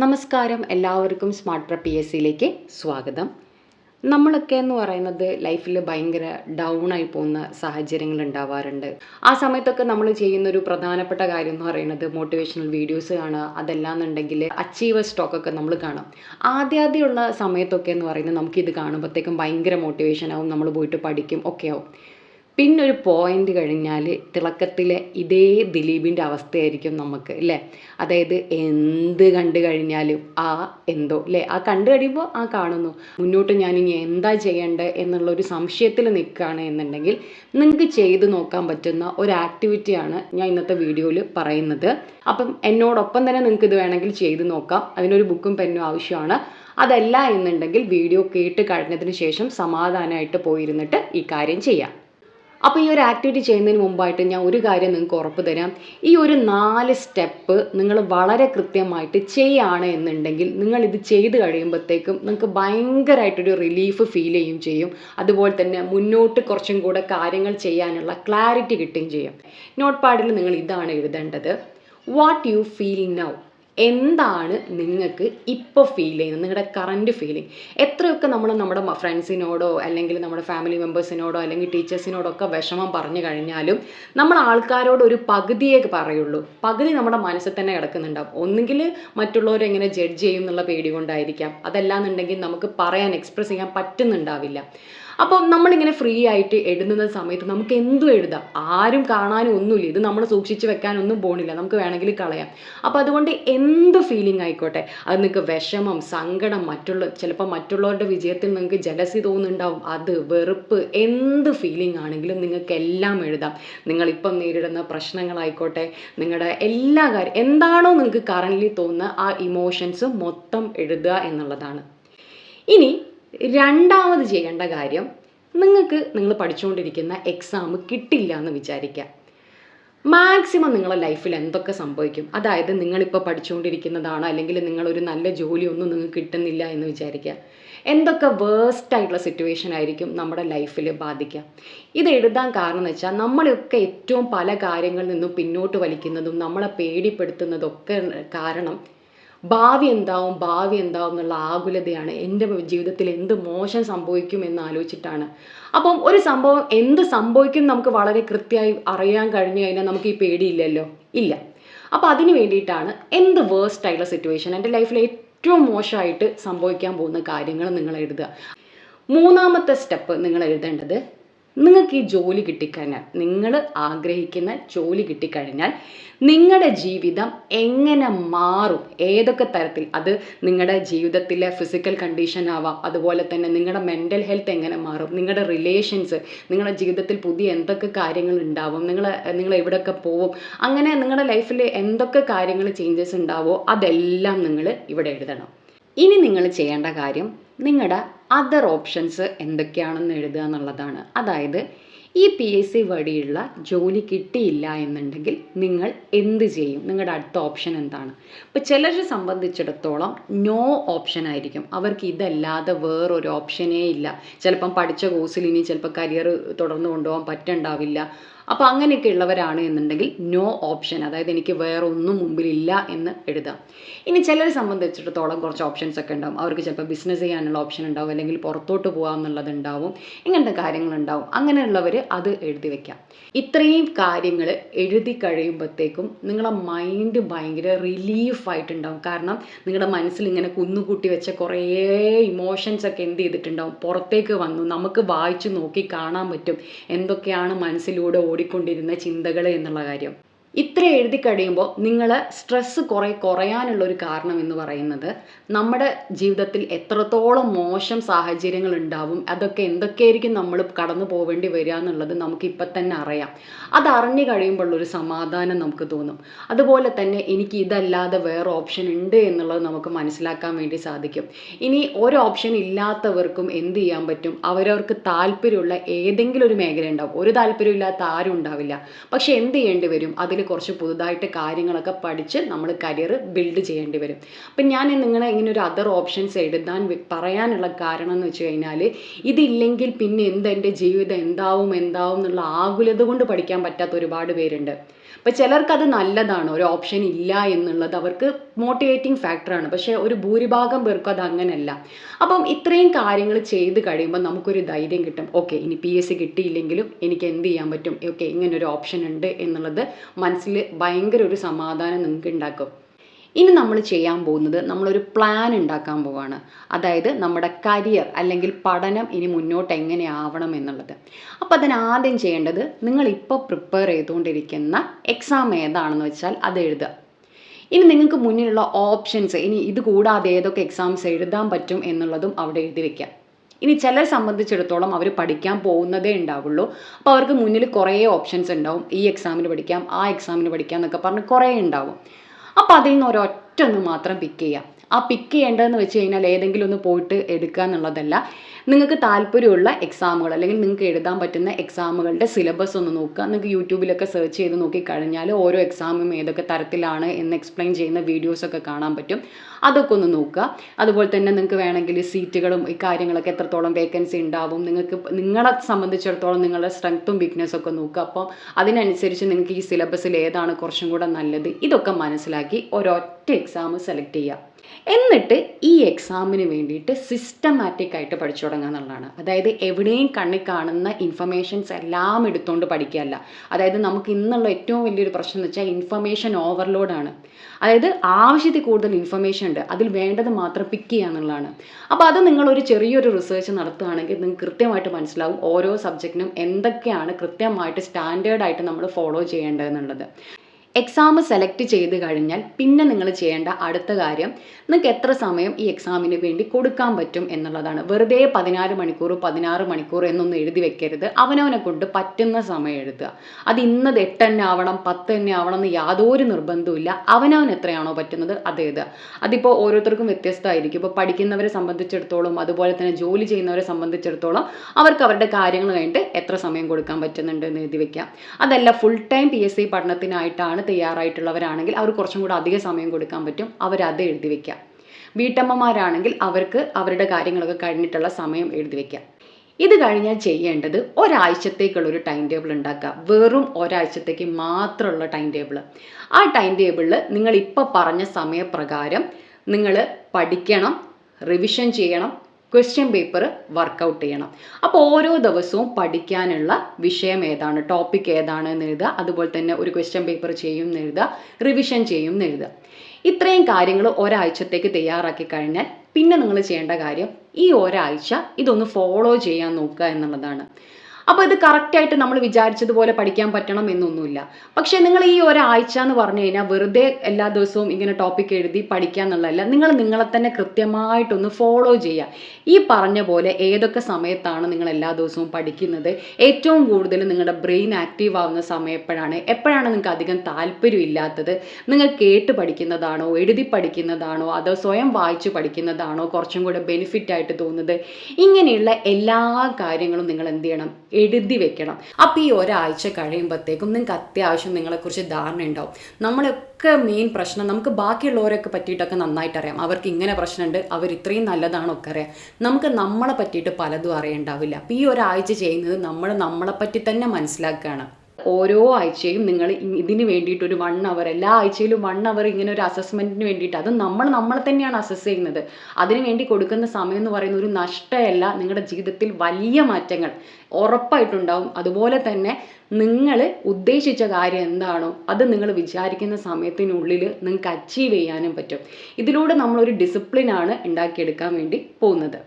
നമസ്കാരം എല്ലാവർക്കും സ്മാർട്ട് പ്ര പി എസ് സിയിലേക്ക് സ്വാഗതം. നമ്മളൊക്കെ എന്ന് പറയുന്നത് ലൈഫിൽ ഭയങ്കര ഡൗൺ ആയി പോകുന്ന സാഹചര്യങ്ങൾ ഉണ്ടാവാറുണ്ട്. ആ സമയത്തൊക്കെ നമ്മൾ ചെയ്യുന്ന ഒരു പ്രധാനപ്പെട്ട കാര്യം എന്ന് പറയുന്നത് മോട്ടിവേഷണൽ വീഡിയോസ് കാണുക. അതല്ലാന്നുണ്ടെങ്കിൽ അച്ചീവർ സ്റ്റോക്കൊക്കെ നമ്മൾ കാണാം ആദ്യാദ്യമുള്ള സമയത്തൊക്കെ എന്ന് പറയുന്നത് നമുക്കിത് കാണുമ്പോഴത്തേക്കും ഭയങ്കര മോട്ടിവേഷൻ ആവും. നമ്മൾ പോയിട്ട് പഠിക്കും. ഒക്കെ ആവും. പിന്നെ ഒരു പോയിന്റ് കഴിഞ്ഞാൽ തിളക്കത്തിലെ ഇതേ ദിലീപിന്റെ അവസ്ഥയായിരിക്കും നമുക്ക് അല്ലേ അതായത് എന്ത് കണ്ടു കഴിഞ്ഞാലും ആ എന്തോ അല്ലേ ആ കണ്ടു കഴിയുമ്പോൾ ആ കാണുന്നു. മുന്നോട്ട് ഞാൻ ഇനി എന്താ ചെയ്യേണ്ടത് എന്നുള്ള ഒരു സംശയത്തിൽ നിൽക്കുകയാണ് എന്നുണ്ടെങ്കിൽ നിങ്ങൾക്ക് ചെയ്തു നോക്കാൻ പറ്റുന്ന ഒരു ആക്ടിവിറ്റിയാണ് ഞാൻ ഇന്നത്തെ വീഡിയോയിൽ പറയുന്നത്. അപ്പം എന്നോടൊപ്പം തന്നെ നിങ്ങൾക്ക് ഇത് വേണമെങ്കിൽ ചെയ്തു നോക്കാം. അതിനൊരു ബുക്കും പെന്നും ആവശ്യമാണ്. അതല്ല എന്നുണ്ടെങ്കിൽ വീഡിയോ കേട്ട് കഴിഞ്ഞതിന് ശേഷം സമാധാനമായിട്ട് പോയിരുന്നിട്ട് ഈ കാര്യം ചെയ്യാം. അപ്പോൾ ഈ ഒരു ആക്ടിവിറ്റി ചെയ്യുന്നതിന് മുമ്പായിട്ട് ഞാൻ ഒരു കാര്യം നിങ്ങൾക്ക് ഉറപ്പ് തരാം. ഈ ഒരു നാല് സ്റ്റെപ്പ് നിങ്ങൾ വളരെ കൃത്യമായിട്ട് ചെയ്യാണ് എന്നുണ്ടെങ്കിൽ നിങ്ങൾ ഇത് ചെയ്ത് കഴിയുമ്പോഴത്തേക്കും നിങ്ങൾക്ക് ഭയങ്കരമായിട്ടൊരു റിലീഫ് ഫീൽ ചെയ്യും ചെയ്യും. അതുപോലെ തന്നെ മുന്നോട്ട് കുറച്ചും കൂടെ കാര്യങ്ങൾ ചെയ്യാനുള്ള ക്ലാരിറ്റി കിട്ടുകയും ചെയ്യും. നോട്ട് പാഡിൽ നിങ്ങൾ ഇതാണ് എഴുതേണ്ടത്. വാട്ട് യു ഫീൽ നൗ എന്താണ് നിങ്ങൾക്ക് ഇപ്പോൾ ഫീൽ ചെയ്യുന്നത്? നിങ്ങളുടെ കറന്റ് ഫീലിംഗ് എത്രയൊക്കെ നമ്മൾ നമ്മുടെ ഫ്രണ്ട്സിനോടോ അല്ലെങ്കിൽ നമ്മുടെ ഫാമിലി മെമ്പേഴ്സിനോടോ അല്ലെങ്കിൽ ടീച്ചേഴ്സിനോടോ ഒക്കെ വിഷമം പറഞ്ഞു കഴിഞ്ഞാലും നമ്മൾ ആൾക്കാരോട് ഒരു പകുതിയേ പറയുള്ളൂ. പകുതി നമ്മുടെ മനസ്സിൽ തന്നെ കിടക്കുന്നുണ്ടാവും. ഒന്നുകിൽ മറ്റുള്ളവരെ എങ്ങനെ ജഡ്ജ് ചെയ്യും എന്നുള്ള പേടി കൊണ്ടായിരിക്കാം. അതല്ലാന്നുണ്ടെങ്കിൽ നമുക്ക് പറയാൻ എക്സ്പ്രസ് ചെയ്യാൻ പറ്റുന്നുണ്ടാവില്ല. അപ്പം നമ്മളിങ്ങനെ ഫ്രീ ആയിട്ട് എഴുതുന്ന സമയത്ത് നമുക്ക് എന്തും എഴുതാം. ആരും കാണാനും ഒന്നുമില്ല. ഇത് നമ്മൾ സൂക്ഷിച്ച് വെക്കാനൊന്നും പോണില്ല. നമുക്ക് വേണമെങ്കിൽ കളയാം. അപ്പോൾ അതുകൊണ്ട് എന്ത് ഫീലിംഗ് ആയിക്കോട്ടെ? അത് നിങ്ങൾക്ക് വിഷമം സങ്കടം മറ്റുള്ള ചിലപ്പോൾ മറ്റുള്ളവരുടെ വിജയത്തിൽ നിങ്ങൾക്ക് ജലസി തോന്നുന്നുണ്ടാവും. അത് വെറുപ്പ് എന്ത് ഫീലിംഗ് ആണെങ്കിലും നിങ്ങൾക്ക് എല്ലാം എഴുതാം. നിങ്ങളിപ്പം നേരിടുന്ന പ്രശ്നങ്ങളായിക്കോട്ടെ നിങ്ങളുടെ എല്ലാ കാര്യം എന്താണോ നിങ്ങൾക്ക് കറന്റ്ലി തോന്നുന്ന ആ ഇമോഷൻസ് മൊത്തം എഴുതുക എന്നുള്ളതാണ്. ഇനി രണ്ടാമത് ചെയ്യേണ്ട കാര്യം നിങ്ങൾക്ക് നിങ്ങൾ പഠിച്ചുകൊണ്ടിരിക്കുന്ന എക്സാം കിട്ടില്ല എന്ന് വിചാരിക്കുക. മാക്സിമം നിങ്ങളുടെ ലൈഫിൽ എന്തൊക്കെ സംഭവിക്കും? അതായത് നിങ്ങളിപ്പോൾ പഠിച്ചുകൊണ്ടിരിക്കുന്നതാണോ അല്ലെങ്കിൽ നിങ്ങളൊരു നല്ല ജോലിയൊന്നും നിങ്ങൾക്ക് കിട്ടുന്നില്ല എന്ന് വിചാരിക്കുക. എന്തൊക്കെ വേസ്റ്റ് ആയിട്ടുള്ള സിറ്റുവേഷൻ ആയിരിക്കും നമ്മുടെ ലൈഫിൽ ബാധിക്കുക. ഇത് എഴുതാൻ കാരണം എന്ന് വെച്ചാൽ നമ്മളെയൊക്കെ ഏറ്റവും പല കാര്യങ്ങളിൽ നിന്നും പിന്നോട്ട് വലിക്കുന്നതും നമ്മളെ പേടിപ്പെടുത്തുന്നതൊക്കെ കാരണം ഭാവി എന്താവും ഭാവി എന്താവും എന്നുള്ള ആകുലതയാണ് എന്റെ ജീവിതത്തിൽ എന്ത് മോശം സംഭവിക്കും എന്ന് ആലോചിച്ചിട്ടാണ്. അപ്പം ഒരു സംഭവം എന്ത് സംഭവിക്കും നമുക്ക് വളരെ കൃത്യമായി അറിയാൻ കഴിഞ്ഞു കഴിഞ്ഞാൽ നമുക്ക് ഈ പേടിയില്ലല്ലോ? ഇല്ല. അപ്പം അതിന് വേണ്ടിയിട്ടാണ് എന്ത് വേസ്റ്റ് ആയിട്ടുള്ള സിറ്റുവേഷൻ എന്റെ ലൈഫിൽ ഏറ്റവും മോശമായിട്ട് സംഭവിക്കാൻ പോകുന്ന കാര്യങ്ങൾ നിങ്ങൾ എഴുതുക. മൂന്നാമത്തെ സ്റ്റെപ്പ് നിങ്ങൾ എഴുതേണ്ടത് നിങ്ങൾക്ക് ഈ ജോലി കിട്ടിക്കഴിഞ്ഞാൽ നിങ്ങൾ ആഗ്രഹിക്കുന്ന ജോലി കിട്ടിക്കഴിഞ്ഞാൽ നിങ്ങളുടെ ജീവിതം എങ്ങനെ മാറും? ഏതൊക്കെ തരത്തിൽ? അത് നിങ്ങളുടെ ജീവിതത്തിലെ ഫിസിക്കൽ കണ്ടീഷൻ ആവാം. അതുപോലെ തന്നെ നിങ്ങളുടെ മെന്റൽ ഹെൽത്ത് എങ്ങനെ മാറും? നിങ്ങളുടെ റിലേഷൻസ് നിങ്ങളുടെ ജീവിതത്തിൽ പുതിയ എന്തൊക്കെ കാര്യങ്ങൾ ഉണ്ടാവും? നിങ്ങൾ നിങ്ങൾ എവിടെയൊക്കെ പോവും? അങ്ങനെ നിങ്ങളുടെ ലൈഫിൽ എന്തൊക്കെ കാര്യങ്ങൾ ചേഞ്ചസ് ഉണ്ടാവോ? അതെല്ലാം നിങ്ങൾ ഇവിടെ എഴുതണം. ഇനി നിങ്ങൾ ചെയ്യേണ്ട കാര്യം നിങ്ങളുടെ അതർ ഓപ്ഷൻസ് എന്തൊക്കെയാണെന്ന് എഴുതുക എന്നുള്ളതാണ്. അതായത് ഈ പി എസ് സി വഴിയുള്ള ജോലി കിട്ടിയില്ല എന്നുണ്ടെങ്കിൽ നിങ്ങൾ എന്ത് ചെയ്യും? നിങ്ങളുടെ അടുത്ത ഓപ്ഷൻ എന്താണ്? ഇപ്പോൾ ചിലരെ സംബന്ധിച്ചിടത്തോളം നോ ഓപ്ഷൻ ആയിരിക്കും. അവർക്ക് ഇതല്ലാതെ വേറൊരു ഓപ്ഷനേ ഇല്ല. ചിലപ്പം പഠിച്ച കോഴ്സിൽ ഇനി ചിലപ്പോൾ കരിയർ തുടർന്ന് കൊണ്ടുപോകാൻ പറ്റുണ്ടാവില്ല. അപ്പോൾ അങ്ങനെയൊക്കെ ഉള്ളവരാണ് എന്നുണ്ടെങ്കിൽ നോ ഓപ്ഷൻ അതായത് എനിക്ക് വേറെ ഒന്നും മുമ്പിലില്ല എന്ന് എഴുതാം. ഇനി ചിലരെ സംബന്ധിച്ചിടത്തോളം കുറച്ച് ഓപ്ഷൻസ് ഒക്കെ ഉണ്ടാവും. അവർക്ക് ചിലപ്പോൾ ബിസിനസ് ചെയ്യാനുള്ള ഓപ്ഷൻ ഉണ്ടാവും അല്ലെങ്കിൽ പുറത്തോട്ട് പോകാം എന്നുള്ളത് ഉണ്ടാവും ഇങ്ങനത്തെ കാര്യങ്ങളുണ്ടാവും അങ്ങനെയുള്ളവർ അത് എഴുതി വെക്കാം. ഇത്രയും കാര്യങ്ങൾ എഴുതി കഴിയുമ്പോഴത്തേക്കും നിങ്ങളെ മൈൻഡ് ഭയങ്കര റിലീഫായിട്ടുണ്ടാവും കാരണം നിങ്ങളുടെ മനസ്സിൽ ഇങ്ങനെ കുന്നുകൂട്ടി വെച്ച കുറേ ഇമോഷൻസ് ഒക്കെ എന്ത് ചെയ്തിട്ടുണ്ടാവും? പുറത്തേക്ക് വന്നു. നമുക്ക് വായിച്ചു നോക്കി കാണാൻ പറ്റും. എന്തൊക്കെയാണ് മനസ്സിലൂടെ ഓടിക്കൊണ്ടിരുന്ന ചിന്തകൾ എന്നുള്ള കാര്യം. ഇത്ര എഴുതി കഴിയുമ്പോൾ നിങ്ങൾ സ്ട്രെസ്സ് കുറേ കുറയാനുള്ള ഒരു കാരണം എന്ന് പറയുന്നത് നമ്മുടെ ജീവിതത്തിൽ എത്രത്തോളം മോശം സാഹചര്യങ്ങൾ ഉണ്ടാവും അതൊക്കെ എന്തൊക്കെയായിരിക്കും നമ്മൾ കടന്നു പോവേണ്ടി വരിക എന്നുള്ളത് നമുക്ക് ഇപ്പം തന്നെ അറിയാം. അത് അറിഞ്ഞു കഴിയുമ്പോൾ ഒരു സമാധാനം നമുക്ക് തോന്നും. അതുപോലെ തന്നെ എനിക്ക് ഇതല്ലാതെ വേറെ ഓപ്ഷൻ ഉണ്ട് എന്നുള്ളത് നമുക്ക് മനസ്സിലാക്കാൻ വേണ്ടി സാധിക്കും. ഇനി ഒരു ഓപ്ഷൻ ഇല്ലാത്തവർക്കും എന്ത് ചെയ്യാൻ പറ്റും? അവരവർക്ക് താല്പര്യമുള്ള ഏതെങ്കിലും ഒരു മേഖല ഉണ്ടാവും. ഒരു താല്പര്യമില്ലാത്ത ആരും ഉണ്ടാവില്ല. പക്ഷെ എന്ത് ചെയ്യേണ്ടി വരും? അതിൽ കുറച്ച് പുതുതായിട്ട് കാര്യങ്ങളൊക്കെ പഠിച്ച് നമ്മൾ കരിയർ ബിൽഡ് ചെയ്യേണ്ടി വരും. അപ്പം ഞാൻ നിങ്ങളെ ഇങ്ങനെ ഒരു അതർ ഓപ്ഷൻസ് എഴുതാൻ പറയാനുള്ള കാരണം എന്ന് വെച്ച് കഴിഞ്ഞാൽ ഇതില്ലെങ്കിൽ പിന്നെ എന്ത് എന്റെ ജീവിതം എന്താവും എന്താവും എന്നുള്ള ആകുലത കൊണ്ട് പഠിക്കാൻ പറ്റാത്ത ഒരുപാട് പേരുണ്ട്. അപ്പം ചിലർക്കത് നല്ലതാണ് ഒരു ഓപ്ഷൻ ഇല്ല എന്നുള്ളത് അവർക്ക് മോട്ടിവേറ്റിംഗ് ഫാക്ടറാണ് പക്ഷേ ഒരു ഭൂരിഭാഗം പേർക്കും അത് അങ്ങനെയല്ല അപ്പം ഇത്രയും കാര്യങ്ങൾ ചെയ്ത് കഴിയുമ്പോൾ നമുക്കൊരു ധൈര്യം കിട്ടും. ഓക്കെ ഇനി പി എസ് സി കിട്ടിയില്ലെങ്കിലും എനിക്ക് എന്ത് ചെയ്യാൻ പറ്റും? ഓക്കെ ഒരു ഓപ്ഷൻ ഉണ്ട് എന്നുള്ളത് മനസ്സിൽ ഭയങ്കര ഒരു സമാധാനം നിങ്ങൾക്ക് ഉണ്ടാക്കും. ഇനി നമ്മൾ ചെയ്യാൻ പോകുന്നത് നമ്മളൊരു പ്ലാൻ ഉണ്ടാക്കാൻ പോവാണ്. അതായത് നമ്മുടെ കരിയർ അല്ലെങ്കിൽ പഠനം ഇനി മുന്നോട്ട് എങ്ങനെയാവണം എന്നുള്ളത്. അപ്പോൾ അതിനാദ്യം ചെയ്യേണ്ടത് നിങ്ങൾ ഇപ്പോൾ പ്രിപ്പയർ ചെയ്തുകൊണ്ടിരിക്കുന്ന എക്സാം ഏതാണെന്ന് വെച്ചാൽ അത് എഴുതുക. ഇനി നിങ്ങൾക്ക് മുന്നിലുള്ള ഓപ്ഷൻസ് ഇനി ഇത് കൂടാതെ ഏതൊക്കെ എക്സാംസ് എഴുതാൻ പറ്റും എന്നുള്ളതും അവിടെ എഴുതി വെക്കാം. ഇനി ചിലരെ സംബന്ധിച്ചിടത്തോളം അവർ പഠിക്കാൻ പോകുന്നതേ ഉണ്ടാവുള്ളൂ. അപ്പോൾ അവർക്ക് മുന്നിൽ കുറേ ഓപ്ഷൻസ് ഉണ്ടാവും. ഈ എക്സാമിന് പഠിക്കാം ആ എക്സാമിന് പഠിക്കാം എന്നൊക്കെ പറഞ്ഞ് കുറേ ഉണ്ടാവും. അപ്പോൾ അതിൽ നിന്ന് ഒരൊറ്റ ഒന്ന് മാത്രം പിക്ക് ചെയ്യാം. ആ പിക്ക് ചെയ്യേണ്ടതെന്ന് വെച്ച് കഴിഞ്ഞാൽ ഏതെങ്കിലും ഒന്ന് പോയിട്ട് എടുക്കുക എന്നുള്ളതല്ല. നിങ്ങൾക്ക് താല്പര്യമുള്ള എക്സാമുകൾ അല്ലെങ്കിൽ നിങ്ങൾക്ക് എഴുതാൻ പറ്റുന്ന എക്സാമുകളുടെ സിലബസ് ഒന്ന് നോക്കുക. നിങ്ങൾക്ക് യൂട്യൂബിലൊക്കെ സെർച്ച് ചെയ്ത് നോക്കി കഴിഞ്ഞാൽ ഓരോ എക്സാമും ഏതൊക്കെ തരത്തിലാണ് എന്ന് എക്സ്പ്ലെയിൻ ചെയ്യുന്ന വീഡിയോസൊക്കെ കാണാൻ പറ്റും. അതൊക്കെ ഒന്ന് നോക്കുക. അതുപോലെ തന്നെ നിങ്ങൾക്ക് വേണമെങ്കിൽ സീറ്റുകളും ഈ കാര്യങ്ങളൊക്കെ എത്രത്തോളം വേക്കൻസി ഉണ്ടാവും നിങ്ങൾക്ക് നിങ്ങളെ സംബന്ധിച്ചിടത്തോളം നിങ്ങളുടെ സ്ട്രെങ്ത്തും വീക്ക്നെസ്സും ഒക്കെ നോക്കുക. അപ്പം അതിനനുസരിച്ച് നിങ്ങൾക്ക് ഈ സിലബസിൽ ഏതാണ് കുറച്ചും കൂടെ നല്ലത് ഇതൊക്കെ മനസ്സിലാക്കി ഒരൊറ്റ എക്സാം സെലക്ട് ചെയ്യുക. എന്നിട്ട് ഈ എക്സാമിന് വേണ്ടിയിട്ട് സിസ്റ്റമാറ്റിക് ആയിട്ട് പഠിച്ചു എന്നുള്ളതാണ്. അതായത് എവിടെയും കണ്ണിൽ കാണുന്ന ഇൻഫർമേഷൻസ് എല്ലാം എടുത്തുകൊണ്ട് പഠിക്കുകയല്ല. അതായത് നമുക്ക് ഇന്നുള്ള ഏറ്റവും വലിയൊരു പ്രശ്നം എന്ന് വെച്ചാൽ ഇൻഫർമേഷൻ ഓവർലോഡാണ് അതായത് ആവശ്യത്തിൽ കൂടുതൽ ഇൻഫർമേഷൻ ഉണ്ട്. അതിൽ വേണ്ടത് മാത്രം പിക്ക് ചെയ്യുക എന്നുള്ളതാണ്. അപ്പോൾ അത് നിങ്ങളൊരു ചെറിയൊരു റിസർച്ച് നടത്തുകയാണെങ്കിൽ നിങ്ങൾക്ക് കൃത്യമായിട്ട് മനസ്സിലാവും ഓരോ സബ്ജക്റ്റിനും എന്തൊക്കെയാണ് കൃത്യമായിട്ട് സ്റ്റാൻഡേർഡായിട്ട് നമ്മൾ ഫോളോ ചെയ്യേണ്ടതെന്നുള്ളത് എക്സാം സെലക്ട് ചെയ്ത് കഴിഞ്ഞാൽ പിന്നെ നിങ്ങൾ ചെയ്യേണ്ട അടുത്ത കാര്യം നിങ്ങൾക്ക് എത്ര സമയം ഈ എക്സാമിന് വേണ്ടി കൊടുക്കാൻ പറ്റും എന്നുള്ളതാണ്. വെറുതെ പതിനാറ് മണിക്കൂർ പതിനാറ് മണിക്കൂർ എന്നൊന്നും എഴുതി വെക്കരുത്. അവനവനെ കൊണ്ട് പറ്റുന്ന സമയം എഴുതുക. അത് ഇന്നത് എട്ട് തന്നെ ആവണം പത്ത് തന്നെ ആവണം എന്ന് യാതൊരു നിർബന്ധവുമില്ല അവനവൻ എത്രയാണോ പറ്റുന്നത് അത് എഴുതുക. അതിപ്പോൾ ഓരോരുത്തർക്കും വ്യത്യസ്തമായിരിക്കും. ഇപ്പോൾ പഠിക്കുന്നവരെ സംബന്ധിച്ചിടത്തോളം അതുപോലെ തന്നെ ജോലി ചെയ്യുന്നവരെ സംബന്ധിച്ചിടത്തോളം അവർക്ക് അവരുടെ കാര്യങ്ങൾ കഴിഞ്ഞിട്ട് എത്ര സമയം കൊടുക്കാൻ പറ്റുന്നുണ്ട് എന്ന് എഴുതി വെക്കുക. അതല്ല full time P S C പഠനത്തിനായിട്ടാണ് തയ്യാറായിട്ടുള്ളവരാണെങ്കിൽ അവർ കുറച്ചും കൂടെ അധിക സമയം കൊടുക്കാൻ പറ്റും. അവരത് എഴുതി വെക്കാം വീട്ടമ്മമാരാണെങ്കിൽ അവർക്ക് അവരുടെ കാര്യങ്ങളൊക്കെ കഴിഞ്ഞിട്ടുള്ള സമയം എഴുതി വെക്കാം ഇത് കഴിഞ്ഞാൽ ചെയ്യേണ്ടത് ഒരാഴ്ചത്തേക്കുള്ള ഒരു ടൈം ടേബിൾ ഉണ്ടാക്കുക. വെറും ഒരാഴ്ചത്തേക്ക് മാത്രമുള്ള ടൈം ടേബിൾ ആ ടൈം ടേബിളിൽ നിങ്ങൾ ഇപ്പോൾ പറഞ്ഞ സമയപ്രകാരം നിങ്ങൾ പഠിക്കണം റിവിഷൻ ചെയ്യണം ക്വസ്റ്റ്യൻ പേപ്പർ വർക്കൗട്ട് ചെയ്യണം. അപ്പോൾ ഓരോ ദിവസവും പഠിക്കാനുള്ള വിഷയം ഏതാണ്? ടോപ്പിക് ഏതാണ് എന്ന് എഴുതുക. അതുപോലെ തന്നെ ഒരു ക്വസ്റ്റ്യൻ പേപ്പർ ചെയ്യും എഴുതുക. റിവിഷൻ ചെയ്യും എന്ന് എഴുതുക. ഇത്രയും കാര്യങ്ങൾ ഒരാഴ്ചത്തേക്ക് തയ്യാറാക്കി കഴിഞ്ഞാൽ പിന്നെ നിങ്ങൾ ചെയ്യേണ്ട കാര്യം ഈ ഒരാഴ്ച ഇതൊന്ന് ഫോളോ ചെയ്യാൻ നോക്കുക എന്നുള്ളതാണ്. അപ്പോൾ ഇത് കറക്റ്റായിട്ട് നമ്മൾ വിചാരിച്ചതുപോലെ പഠിക്കാൻ പറ്റണം എന്നൊന്നുമില്ല. പക്ഷേ നിങ്ങൾ ഈ ഒരാഴ്ച എന്ന് പറഞ്ഞു കഴിഞ്ഞാൽ വെറുതെ എല്ലാ ദിവസവും ഇങ്ങനെ ടോപ്പിക് എഴുതി പഠിക്കുക എന്നുള്ളതല്ല. നിങ്ങൾ നിങ്ങളെ തന്നെ കൃത്യമായിട്ടൊന്ന് ഫോളോ ചെയ്യുക. ഈ പറഞ്ഞ പോലെ ഏതൊക്കെ സമയത്താണ് നിങ്ങൾ എല്ലാ ദിവസവും പഠിക്കുന്നത്? ഏറ്റവും കൂടുതൽ നിങ്ങളുടെ ബ്രെയിൻ ആക്റ്റീവ് ആവുന്ന സമയം എപ്പോഴാണ്? എപ്പോഴാണ് നിങ്ങൾക്ക് അധികം താല്പര്യമില്ലാത്തത് നിങ്ങൾ കേട്ട് പഠിക്കുന്നതാണോ? എഴുതി പഠിക്കുന്നതാണോ? അതോ സ്വയം വായിച്ച് പഠിക്കുന്നതാണോ? കുറച്ചും കൂടെ ബെനിഫിറ്റ് ആയിട്ട് തോന്നുന്നത്? ഇങ്ങനെയുള്ള എല്ലാ കാര്യങ്ങളും നിങ്ങൾ എന്ത് ചെയ്യണം? എഴുതി വെക്കണം. അപ്പോൾ ഈ ഒരാഴ്ച കഴിയുമ്പോഴത്തേക്കും നിങ്ങൾക്ക് അത്യാവശ്യം നിങ്ങളെക്കുറിച്ച് ധാരണ ഉണ്ടാവും. നമ്മളൊക്കെ മെയിൻ പ്രശ്നം നമുക്ക് ബാക്കിയുള്ളവരൊക്കെ പറ്റിയിട്ടൊക്കെ നന്നായിട്ട് അറിയാം. അവർക്ക് ഇങ്ങനെ പ്രശ്നമുണ്ട് അവർ ഇത്രയും നല്ലതാണൊക്കെ അറിയാം. നമുക്ക് നമ്മളെ പറ്റിയിട്ട് പലതും അറിയണ്ടാവില്ല. അപ്പോൾ ഈ ഒരാഴ്ച ചെയ്യുന്നത് നമ്മൾ നമ്മളെ പറ്റി തന്നെ മനസ്സിലാക്കുകയാണ്. ഓരോ ആഴ്ചയും നിങ്ങൾ ഇതിന് വേണ്ടിയിട്ട് ഒരു വൺ അവർ എല്ലാ ആഴ്ചയിലും വൺ അവർ ഇങ്ങനെ ഒരു അസസ്മെന്റിന് വേണ്ടിയിട്ട്. അത് നമ്മൾ നമ്മളെ തന്നെയാണ് അസസ് ചെയ്യുന്നത്. അതിന് വേണ്ടി കൊടുക്കുന്ന സമയം എന്ന് പറയുന്ന ഒരു നഷ്ടമല്ല നിങ്ങളുടെ ജീവിതത്തിൽ വലിയ മാറ്റങ്ങൾ ഉറപ്പായിട്ടുണ്ടാവും. അതുപോലെ തന്നെ നിങ്ങൾ ഉദ്ദേശിച്ച കാര്യം എന്താണോ അത് നിങ്ങൾ വിചാരിക്കുന്ന സമയത്തിനുള്ളിൽ നിങ്ങൾക്ക് അച്ചീവ് ചെയ്യാനും പറ്റും. ഇതിലൂടെ നമ്മളൊരു ഡിസിപ്ലിനാണ് ഉണ്ടാക്കിയെടുക്കാൻ വേണ്ടി പോകുന്നത്.